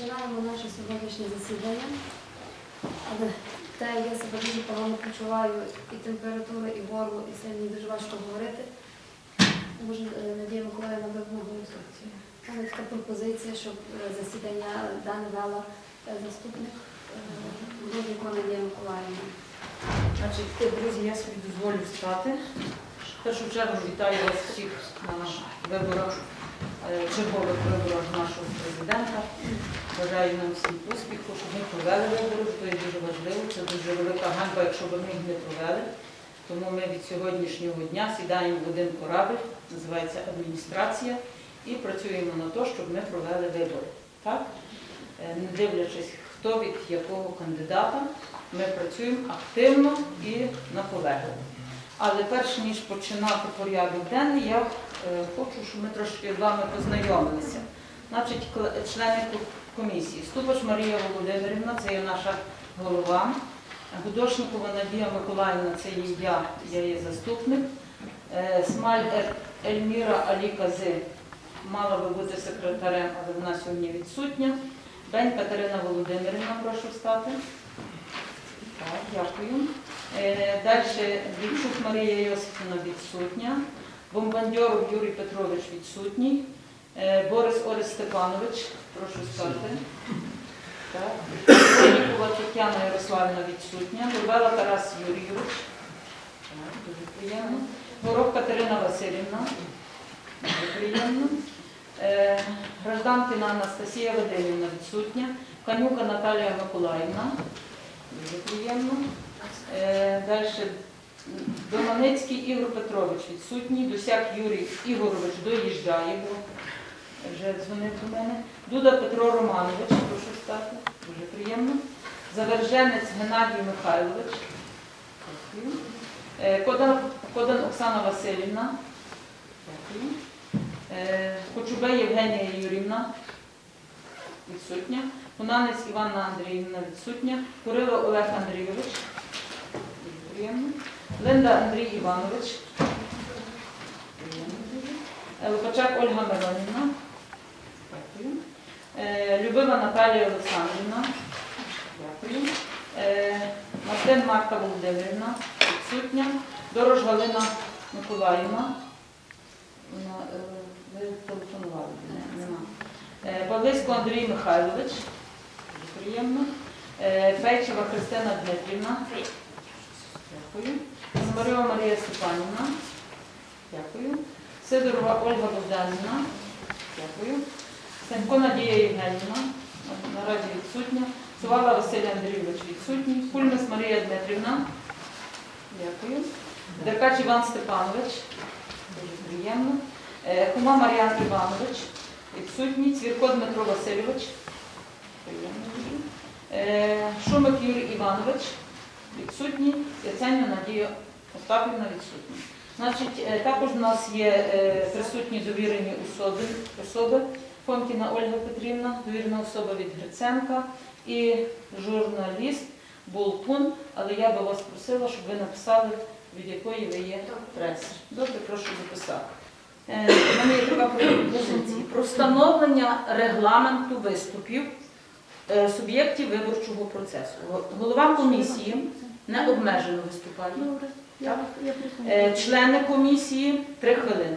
Починаємо наше сьогоднішнє засідання. Але те, я себе дуже погано почуваю, і температура, і горло, і мені дуже важко говорити. Може, е, Надія Миколаївна могла У мене така пропозиція, щоб е, засідання дане вела е, заступник Руденко Надія Миколаївна. Значить, друзі, я собі дозволю стати. В першу чергу вітаю вас всіх на виборах, е, чергових виборах нашого президента. Бажаю нам всім успіху, щоб ми провели вибори, це є дуже важливо. Це дуже велика ганьба, якщо б ми їх не провели. Тому ми від сьогоднішнього дня сідаємо в один корабль, називається адміністрація, і працюємо на те, щоб ми провели вибори. Так? Е, Не дивлячись, хто від якого кандидата, ми працюємо активно і наполегливо. Але перш ніж починати порядок денний, я е, хочу, щоб ми трошки з вами познайомилися. Значить, члени комісії. Ступач Марія Володимирівна, це є наша голова. Гудошникова Надія Миколаївна, це є я, я є заступник. Е, Смаль Ельміра Алікази мала би бути секретарем, але вона сьогодні відсутня. Бень Катерина Володимирівна, прошу встати. Так, дякую. Е, Далі Вільчук Марія Йосифівна відсутня. Бомбандьоров Юрій Петрович відсутній. Е, Борис Орес Степанович, прошу стати. Волікова Тетяна Ярославівна відсутня. Горбела Тарас Юрійович. Так, дуже приємно. Горох Катерина Васильівна. Дуже приємно. Е, Гражданкіна Анастасія Вадимівна відсутня. Канюка Наталія Миколаївна. Дуже приємно. Е, Далі Доманицький Ігор Петрович відсутній. Досяк Юрій Ігорович доїжджає, вже дзвонив до мене. Дуда Петро Романович, прошу стати. Дуже приємно. Заверженець Геннадій Михайлович. Е, Кодан, Кодан Оксана Васильівна. Дякую. Е, Кочубей Євгенія Юрівна. Відсутня. Кунанець Іванна Андріївна відсутня. Курило Олег Андрійович. Приємно. Линда Андрій Іванович. Е, Лопачак Ольга Миронівна. Дякую. Е, Любива Наталія Олександрівна. Дякую. Е, Мартин Марта Володимирівна. Відсутня. Дорож Галина Миколаївна. Вона, е, Ви телефонували? Павлисько Андрій Михайлович. Дуже приємно. Фейчева Христина Дмитрівна. Дякую. Пономарьова Марія Степанівна. Дякую. Сидорова Ольга Богданівна. Дякую. Сенко Надія Євгенівна. Наразі відсутня. Сувала Василь Андрійович відсутній. Кульмес Марія Дмитрівна. Дякую. Деркач Іван Степанович. Дуже приємно. Е, Хума Мар'ян Іванович. Відсутній. Цвірко Дмитро Васильович. Приємно дуже. Е, Шумик Юрій Іванович. Відсутній. Яценю Надія Остапівна відсутня. Значить, е, також у нас є е, присутні довірені особи, особи. Фомкіна Ольга Петрівна, довірена особа від Гриценка і журналіст Болтун. Але я би вас просила, щоб ви написали, від якої ви є преси. Добре, прошу записати. Е, У мене є така пропозиція про встановлення регламенту виступів е, суб'єктів виборчого процесу. Голова комісії не обмежено виступає. Е. Члени комісії три хвилини.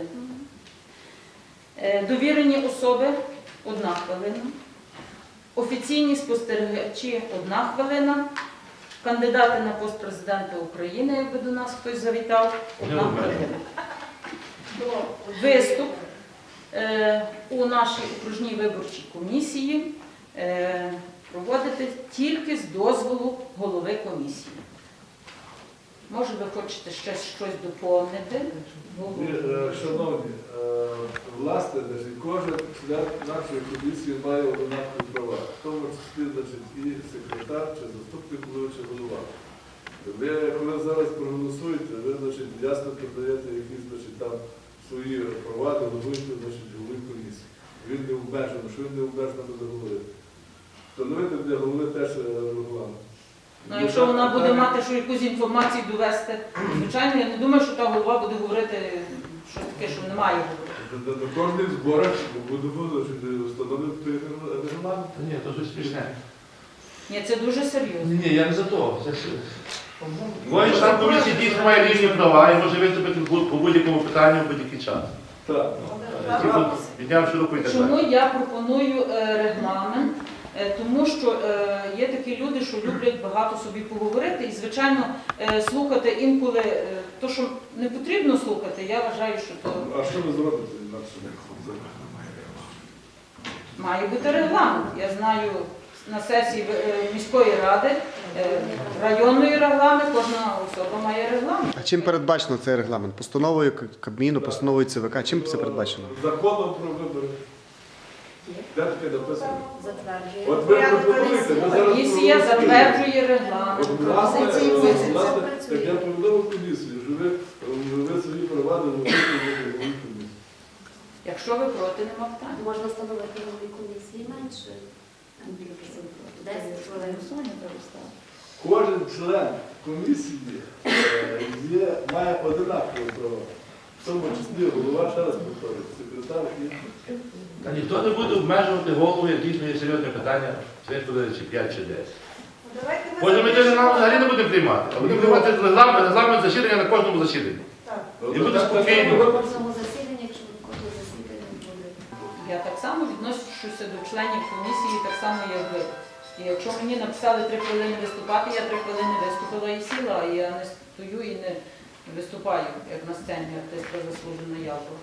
Е, Довірені особи одна хвилина. Офіційні спостерігачі одна хвилина. Кандидати на пост президента України, якби до нас хтось завітав, одна хвилина. Виступ е, у нашій окружній виборчій комісії е, проводити тільки з дозволу голови комісії. Може, ви хочете ще щось доповнити? Е, Шановні, е, власне, кожен член нашої комісії має однакові права, в тому числі і секретар, чи заступник голови, чи голова. Ви, коли зараз проголосуєте, ви значить, ясно передаєте якісь значить, там, свої права, делегуєте голови комісії. Він не обмежений, що він не обмежено буде говорити. Встановити для голови теж е, регламент. Ну, якщо вона буде мати що якусь інформацію довести, звичайно, я не думаю, що та голова буде говорити щось таке, що не має говорити. На, на кожних зборах будемо встановлювати регламент. Ні, то щось смішне. Ні, це дуже серйозно. Ні, я не за то. Це ж- Кожен член комісії дійсно має рівні права і може виступити бу- по будь-якому питанню в будь-який час. Так. І так Чому я пропоную е, регламент? Е, Тому що е, є такі люди, що люблять багато собі поговорити, і звичайно е, слухати інколи то, що не потрібно слухати, я вважаю, що то А що ви зробите інакше? має бути регламент. Я знаю на сесії міської ради, районної регламент, кожна особа має регламент. А чим передбачено цей регламент? Постановою Кабміну, постановою ЦВК. Чим це передбачено? Законом про вибори. Де таке? Затверджує. От ви пропонуєте, ми зараз Комісія проголосуємо. затверджує регламент. От, власне, Пропозиції е, власне, так я повідомив комісію, що ви, ви свої права не можете комісії. Якщо ви проти, нема питань. Можна встановити нові комісії менше. 10 хвилин. Кожен член комісії е, є, має одинакові права. В тому числі голова, ще раз повторюю, секретар і Та ніхто не буде обмежувати голову, як дійсно є серйозне питання, чи буде чи 5, чи 10. Може, ми це нам взагалі не будемо приймати, а будемо приймати регламент, регламент засідання на кожному засіданні. І буде спокійно. В кожному засіданні, якщо в кожному буде. Я так само відношуся до членів комісії, так само як ви. І якщо мені написали три хвилини виступати, я три хвилини виступила і сіла, а я не стою і не виступаю, як на сцені артистка заслужена явка.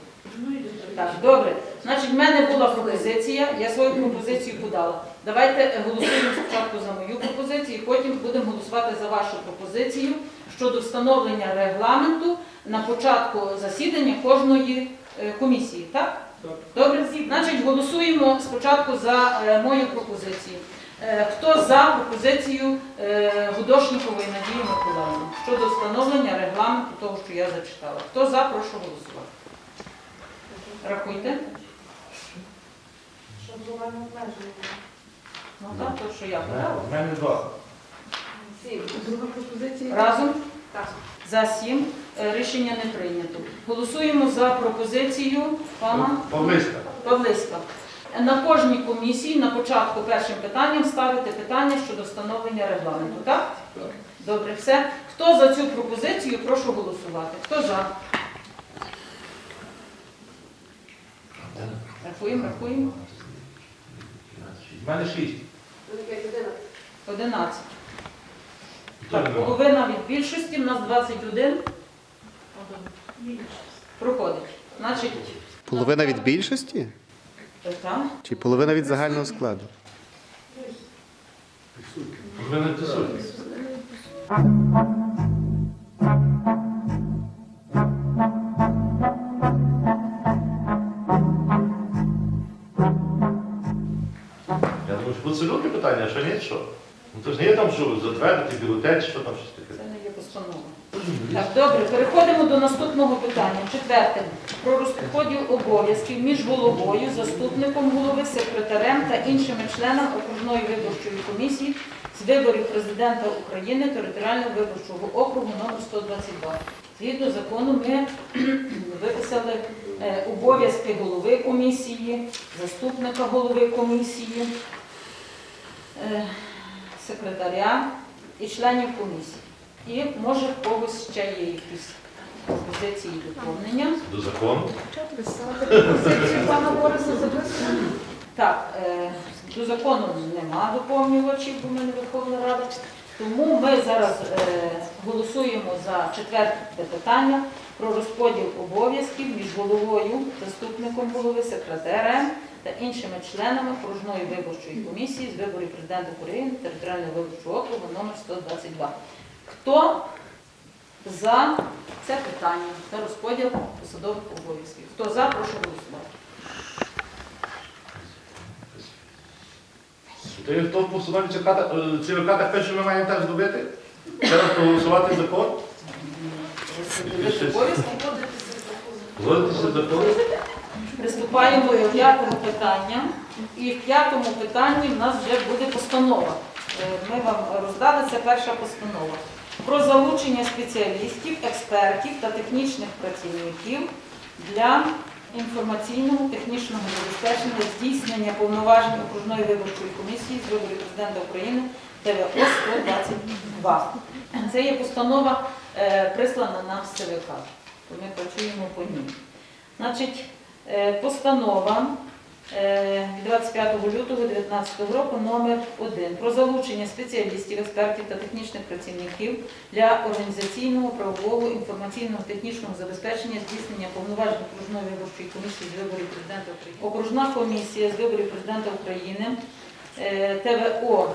Так, добре. Значить, в мене була пропозиція, я свою пропозицію подала. Давайте голосуємо спочатку за мою пропозицію, потім будемо голосувати за вашу пропозицію щодо встановлення регламенту на початку засідання кожної е, комісії. Так? Так. Добре, значить голосуємо спочатку за е, мою пропозицію. Е, Хто за пропозицію е, Гудошникової Надії Миколаївни щодо встановлення регламенту того, що я зачитала? Хто за, прошу голосувати. Рахуйте. Щоб була необмежена. Ну так, то, що я подала. У мене два. Друга пропозиція? Разом Так. за сім. Е, Рішення не прийнято. Голосуємо за пропозицію пана Павлиська. Павлиська. На кожній комісії на початку першим питанням ставити питання щодо встановлення регламенту. Так? Добре, все. Хто за цю пропозицію, прошу голосувати. Хто за? Рахуємо, рахуємо. У мене шість. 11. Хто Так, половина від більшості, в нас 21. Проходить. Значить, Половина від більшості? Чи половина від загального складу? Мене присутні. Я думаю, що процедурне питання, а що ні, що? Ну то ж не є там, що затвердити бюлетень, що там щось таке. Це не є постанова. Так, добре, переходимо до наступного питання. Четверте. Про розподіл обов'язків між головою, заступником голови, секретарем та іншими членами окружної виборчої комісії з виборів президента України територіального виборчого округу номер 122. Згідно закону ми виписали е, обов'язки голови комісії, заступника голови комісії, е, секретаря і членів комісії. І може в когось ще є якісь пропозиції і доповнення. До закону. Пропозицію пана Бориса записано. Так, е, до закону нема доповнювачів, бо ми не Верховна Рада. Тому ми зараз е, голосуємо за четверте питання про розподіл обов'язків між головою, заступником голови, секретарем та іншими членами окружної виборчої комісії з виборів президента України територіального виборчого округу номер 122. Хто за це питання, за розподіл посадових обов'язків? Хто за, прошу голосувати. То є хто в постанові ЦВК так- е, пише, ми маємо так зробити? Зараз проголосувати закон? Обов'язки Згодитися з законом? Приступаємо до п'ятого питання. І в п'ятому питанні в нас вже буде постанова. Е, Ми вам роздали, це перша постанова. Про залучення спеціалістів, експертів та технічних працівників для інформаційного технічного забезпечення здійснення повноважень окружної виборчої комісії з виборів президента України ТВО 122. Це є постанова е, прислана нам з ЦВК. Ми працюємо по ній. Значить, е, постанова 25 лютого 2019 року номер 1 про залучення спеціалістів, експертів та технічних працівників для організаційного, правового, інформаційного, технічного забезпечення здійснення повноважень окружної виборчої комісії з виборів президента України. Окружна комісія з виборів президента України е, ТВО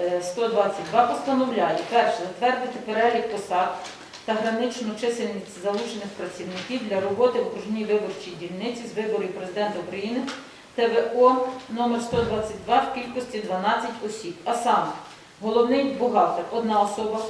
е, 122 постановляє перше затвердити перелік посад та граничну чисельність залучених працівників для роботи в окружній виборчій дільниці з виборів президента України ТВО номер 122 в кількості 12 осіб. А саме головний бухгалтер одна особа,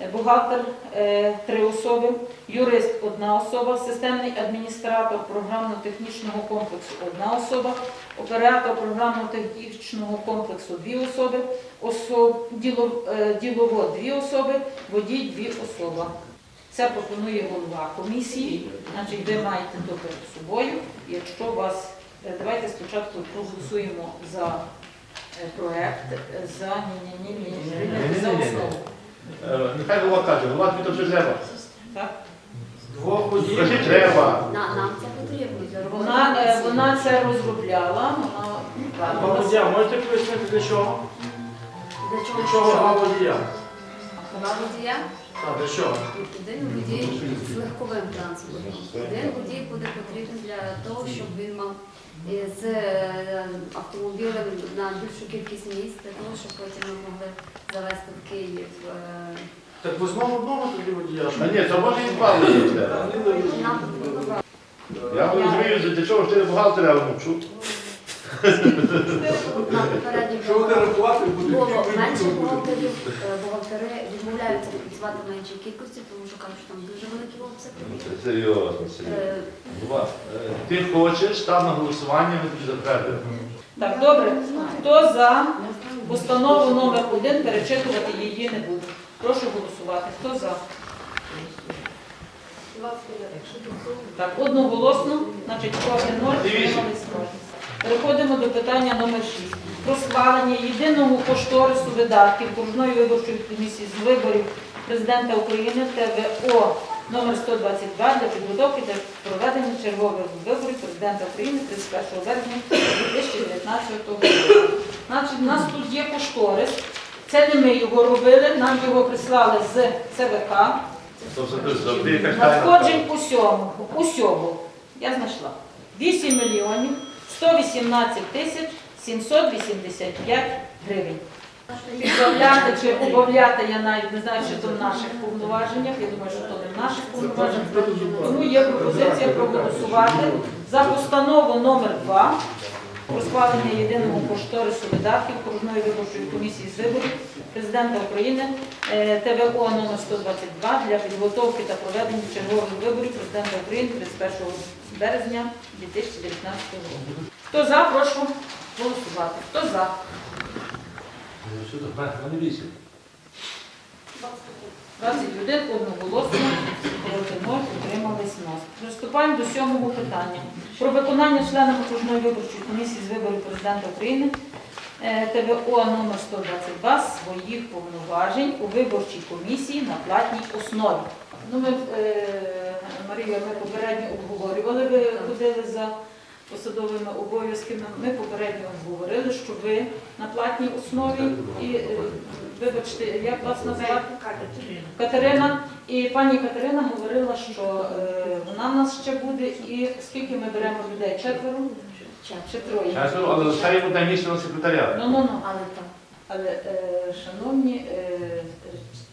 е, бухгалтер е, три особи, юрист одна особа, системний адміністратор програмно-технічного комплексу одна особа, оператор програмно-технічного комплексу дві особи, особ, е, діловод дві особи, водій дві особи. Це пропонує голова комісії, значить ви маєте то перед собою. Якщо у вас, давайте спочатку проголосуємо за е, проект, е, за ні, ні, ні, за основу. Е, Нехай голова каже, голова тобі то вже треба. Так? Двох водіїв. Скажи, треба. На, нам це потрібно для. Вона, е, це розробляла, вона можете пояснити для чого? Для Для чого? чого? Два водія? А, для чого? Один водій з легковим транспортом. Один водій буде потрібен для того, щоб він мав е, з е, автомобілем на більшу кількість місць, для того, щоб потім ми могли завести в Київ. е, Так знову одного тоді водія? А ні, це може і два. Нам потрібно. Я не розумію, для чого чотири бухгалтери, але мовчу. На буде рахувати, буде було менше буде. бухгалтерів, е, бухгалтери відмовляються працювати в меншій кількості, тому що кажуть, що там дуже великий обсяг. Це серйозно, серйозно. Е. Е, Ти хочеш, став на голосування, ми тобі затвердимо. Так, добре. Хто за постанову номер 1 перечитувати її не буду. Прошу голосувати. Хто за? Так, одноголосно, значить, 0, Дивіться. утримались 0. Переходимо до питання номер 6. Про схвалення єдиного кошторису видатків Окружної виборчої комісії з виборів президента України ТВО номер 122 для підготовки та проведення чергових виборів президента України 31 березня 2019 року. Значить, у нас тут є кошторис. Це не ми його робили, нам його прислали з ЦВК. Тобто. Надходжень усьому, усього, я знайшла, 8 мільйонів 118 тисяч 785 гривень. Підбавляти чи убавляти, я навіть не знаю, чи то в наших повноваженнях, я думаю, що то не в наших повноваженнях. Тому є пропозиція проголосувати за постанову номер 2 про схвалення єдиного кошторису видатків Окружної виборчої комісії з виборів президента України е, ТВО номер 122 для підготовки та проведення чергових виборів президента України 31 березня 2019 року. Хто за, прошу голосувати. Хто за? Що тут? На, ну, 21 одноголосно, проти 0, утримались 0. Приступаємо до сьомого питання. Про виконання членами окружної виборчої комісії з виборів президента України е, ТВО номер 122 своїх повноважень у виборчій комісії на платній основі. Ну, ми, е, Марія, ми попередньо обговорювали, ви ходили за посадовими обов'язками. Ми попередньо обговорили, що ви на платній основі і е, вибачте, як вас назвати? Катерина. І пані Катерина говорила, що е, вона в нас ще буде, і скільки ми беремо людей? Четверо чи троє? Чесно, але лишаємо на секретаря. Ну, ну, ну. Але так. Але, е, шановні е,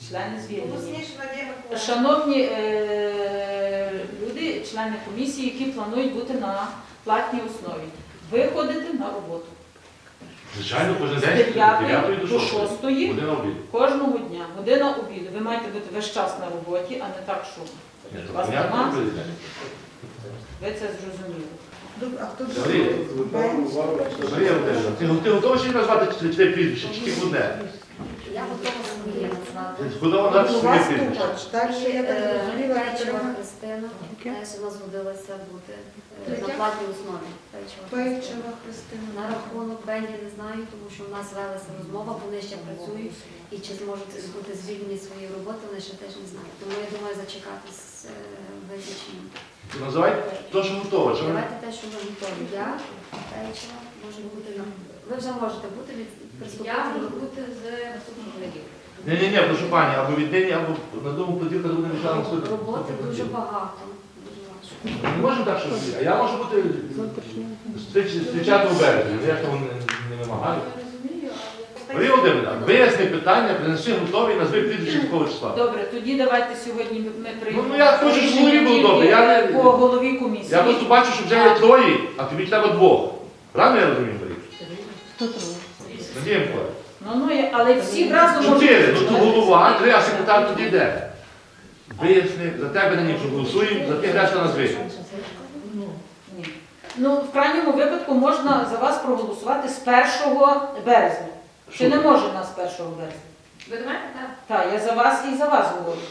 члени звільнені, шановні е, люди, члени комісії, які планують бути на платній основі, ви ходите на роботу Звичайно, кожен день. 9 9 до до 6 6. Година обід. кожного дня, година обіду. Ви маєте бути весь час на роботі, а не так, що Ні, то Вас понятно, нема? президент. ви це зрозуміли. Марія, Марія Володимирівна, ти, ти готова ще назвати чотири прізвища, чи тільки одне? Я готова назвати. Своє прізвище. Далі я так Е, зрозуміла, Печива Катерина Христина теж у нас згодилася бути е, на платній основі. Печива Христина. Пейчева Христина. На рахунок Бені не знаю, тому що в нас велася розмова, вони ще працюють і чи зможуть бути звільнені з своєї роботи, вони ще теж не знають. Тому я думаю зачекати з е, визначенням. Називайте то, що ви- Давайте те, що ви готові. Я Печива можу бути на ви вже можете бути від. Я до- можу бути з наступних понеділка. Ні, ні, ні, прошу пані, або від нині, або на дому поділка буде мішати сутки. Роботи дуже багато. Дуже важко. Не можемо так, що а я можу бути з 30 березня, ну, я ж того не, не вимагаю. Марія Володимирівна, виясни питання, принеси готові, назви прізвище такого числа. Добре, тоді давайте сьогодні ми приймемо. Ну, ну, я хочу, щоб голові було добре, я не- по голові комісії. Я просто бачу, що вже є троє, а тобі треба двох. Правильно я розумію, Марія? Надія Миколаївна? Ну, ну, я- але всі разом Чотири, ну то голова, три, а секретар тоді йде. Виясни, за тебе на ніч голосуємо, за тих решта назви. Ні. Ну, в крайньому випадку можна за вас проголосувати з 1 березня. Чи не може в нас 1 березня? Ви до мене? Так. Так, я за вас і за вас говорю.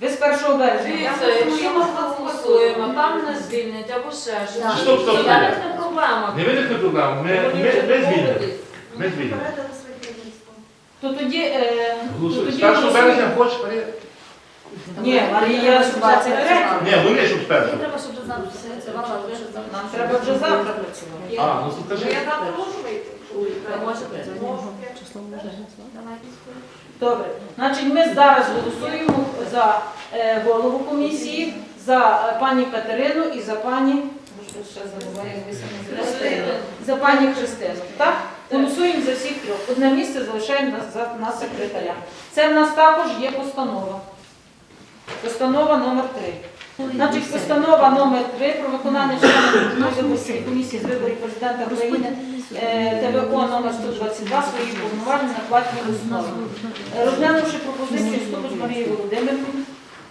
Ви з 1 березня. Дивіться, якщо ми проголосуємо, там не звільнять або ще щось. Стоп, стоп, Це стоп. не проблема. Не виникне проблем, ми, ми, ми звільнимо. Ми звільнимо. Попередили своє керівництво. То тоді... Е, то Голосуй. тоді З 1 голосуємо. березня хочеш, Марія? Ні, Марія з 23. Ні, вони щоб з Мені першого. треба, щоб вже завтра все працювало, але вже завтра. Нам треба вже завтра працювати. А, ну то Ну, кажи. Я завтра можу вийти? Ви? Можу. Давайте. Добре. Значить, ми зараз голосуємо за е, голову комісії, за е, пані Катерину і за пані. Ще забуваю. Христину. За пані Христину. Так? Голосуємо за всіх трьох. Одне місце залишаємо на, на секретаря. Це в нас також є постанова. Постанова номер 3. Значить, постанова номер 3 про виконання членів виборчої комісії з виборів президента України е, ТВО номер 122 свої повноважень на платній основі. Розглянувши пропозицію Ступич Марії Володимирівни,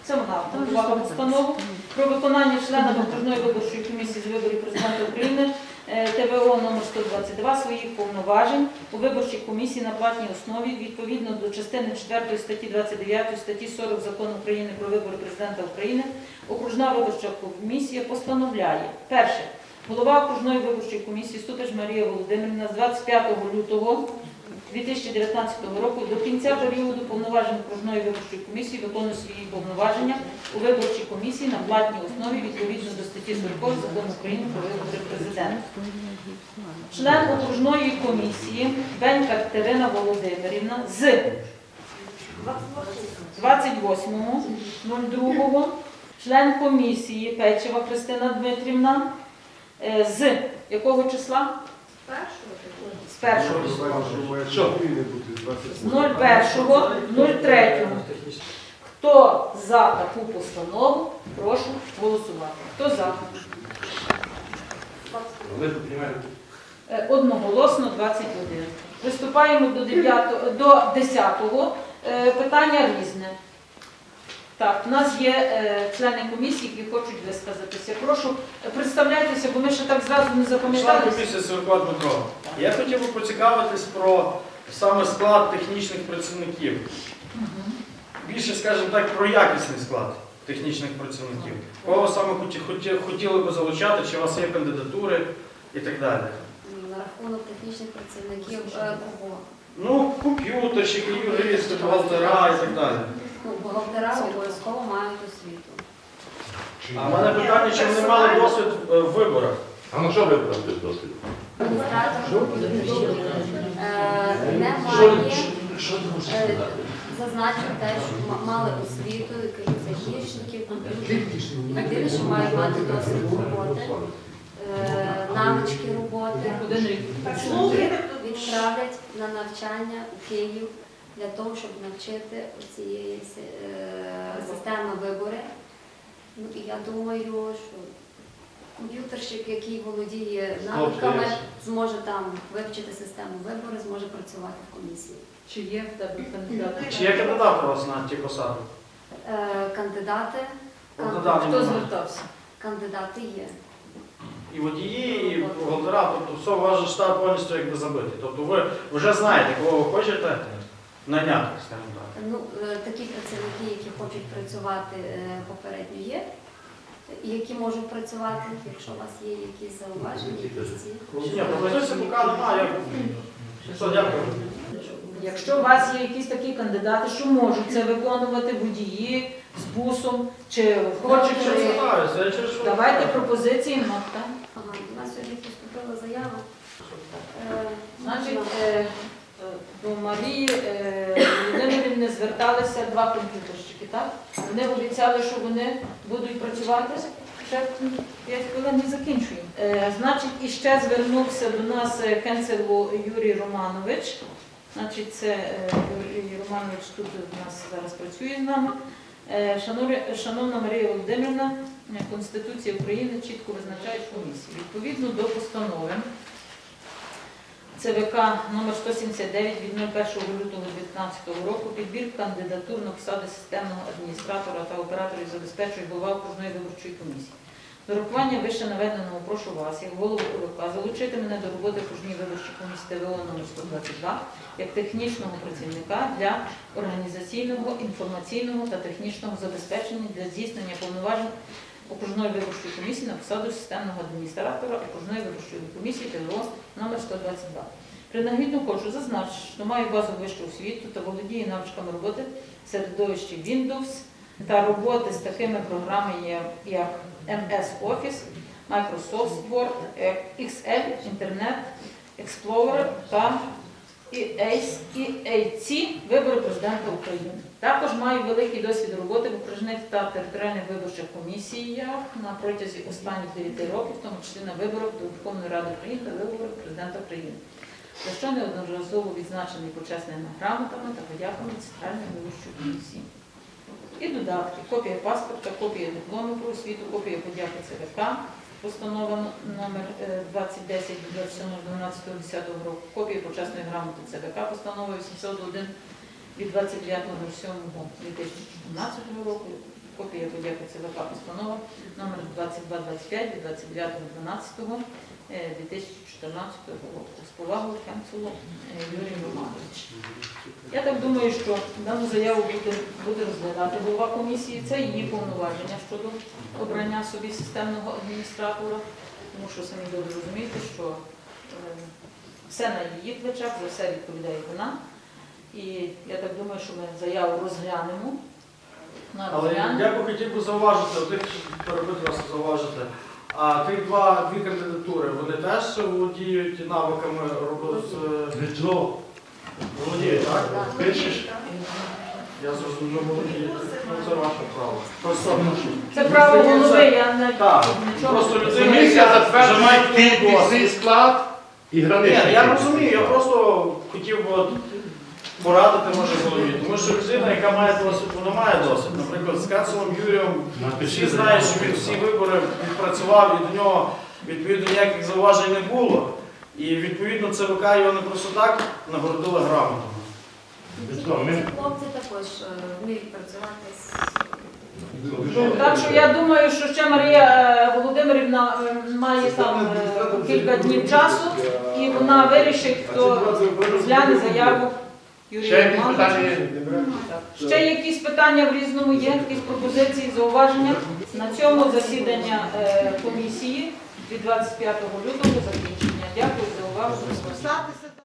це вона готувала постанову про виконання члена Окружної виборчої комісії з виборів президента України ТВО номер 122 своїх повноважень у виборчій комісії на платній основі відповідно до частини 4 статті 29 статті 40 Закону України про вибори президента України. Окружна виборча комісія постановляє перше. Голова окружної виборчої комісії Ступич Марія Володимирівна з 25 лютого 2019 року до кінця періоду повноважень окружної виборчої комісії виконує свої повноваження у виборчій комісії на платній основі відповідно до статті 40 Закону України про вибори президента. Член окружної комісії Бень Катерина Володимирівна з 28.02 член комісії Печева Христина Дмитрівна е, з якого числа? З першого. Що? З 01.03. Хто за таку постанову, прошу голосувати. Хто за? Е, Одноголосно 21. Приступаємо до 9, до 10-го. Е, Питання різне. Так, у нас є е, члени комісії, які хочуть висказатися. Прошу, представляйтеся, бо ми ще так зразу не Член запам'ятали. комісії Сирко Дмитро. Я хотів би поцікавитись про саме склад технічних працівників. Більше, скажімо так, про якісний склад технічних працівників. Кого саме хоті- хоті- хотіли би залучати, чи у вас є кандидатури і так далі. На рахунок технічних працівників е, кого? Ну, комп'ютерщики, юристи, бухгалтера і так далі. Ну, бухгалтера обов'язково мають освіту. А в мене питання, чи вони мали досвід е, в виборах? А ну що ви досвід? Е, не має, що, що ти хочеш е, зазначив те, що мали освіту, якихось айтішників, комп'ютерів. Єдине, що мають мати досвід роботи, е, навички роботи. Відправлять на навчання у Київ для того, щоб навчити цієї системи вибори. Ну і я думаю, що комп'ютерщик, який володіє навиками, зможе там вивчити систему вибори, зможе працювати в комісії. Чи є в тебе кандидат? Чи є кандидат у вас на ті посади? Е, Кандидати, Хто звертався? кандидати є. І водії, і бухгалтера, тобто все, ваш же штаб повністю якби забитий. Тобто ви вже знаєте, кого ви хочете. найняти, скажімо так. Ну, е, такі працівники, які хочуть працювати е, попередньо є, які можуть працювати, якщо у вас є якісь зауваження, якісь ці. Ні, пропозиції поки немає. Все, дякую. Якщо у вас є якісь такі кандидати, що можуть це виконувати водії з бусом чи Хочуть, давайте пропозиції. Ну, так. Ага, до нас сьогодні поступила заява. Е, Значить, е, е, до Марії е, Володимирівни зверталися два комп'ютерщики, так? Вони обіцяли, що вони будуть працювати. Ще 5 хвилин і закінчуємо. Е, Значить, ще звернувся до нас е, Юрій Романович. Значить, це е, Юрій Романович тут у нас зараз працює з нами. Шановна Марія Володимирівна, Конституція України чітко визначає комісії. Відповідно до постанови ЦВК номер 179 від 01 лютого 2019 року підбір кандидатур на посади системного адміністратора та операторів забезпечує голова окружної виборчої комісії. До рахування вище наведеного прошу вас, як голову ОВК, залучити мене до роботи окружній виборчої комісії ТВО номер 122 як технічного працівника для організаційного, інформаційного та технічного забезпечення для здійснення повноважень окружної виборчої комісії на посаду системного адміністратора окружної виборчої комісії ТВО номер 122. Принагідно хочу зазначити, що маю базу вищу освіту та володію навичками роботи в середовищі Windows та роботи з такими програмами, як- MS Office, Microsoft Word, Excel, Internet Explorer та EAC, EAC вибори президента України. Також маю великий досвід роботи в окружних та територіальних виборчих комісіях на протязі останніх 9 років, в тому числі на виборах до Верховної Ради України та виборах президента України, за що неодноразово відзначений почесними грамотами та подяками Центральної виборчої комісії. І додатки, копія паспорта, копія диплому про освіту, копія подяки ЦВК, постанова номер е, 2010 від 27.12.10 року, копія почесної грамоти ЦВК, постанова 801 від 29.07.2014 року, копія подяки ЦВК, постанова номер 2225 від 29.12.2014 року. З повагою Кенцело е, Юрій Романович. Я так думаю, що дану заяву буде, буде розглядати голова комісії. Це її повноваження щодо обрання собі системного адміністратора, тому що самі добре розумієте, що е, все на її плечах, за все відповідає вона. І я так думаю, що ми заяву розглянемо. Вона Але розгляне. я би хотів би зауважити, тих перебити вас зауважити. А ті два дві кандидатури, вони теж володіють навиками роботи з Володіють, так? пишеш? Я зрозумів, володіють. Ну це ваше право. Просто Це право голови, я не Так. Просто людина, яка затверджує має склад і Ні, я розумію, я просто хотів би от порадити може голові. Тому що людина, яка має досвід, вона має досвід. Наприклад, з Кацелом Юрієм всі знають, що він всі вибори відпрацював і до нього відповідно ніяких зауважень не було. І відповідно ЦВК його не просто так нагородили грамотами. Ці хлопці також е, вміють працювати з Так що я думаю, що ще Марія е, Володимирівна е, має там кілька днів часу, і вона вирішить, хто розгляне заяву ще Юрія якісь Романовича. питання? Ще якісь питання в різному є, якісь пропозиції, зауваження. На цьому засідання комісії від 25 лютого закінчення. Дякую за увагу.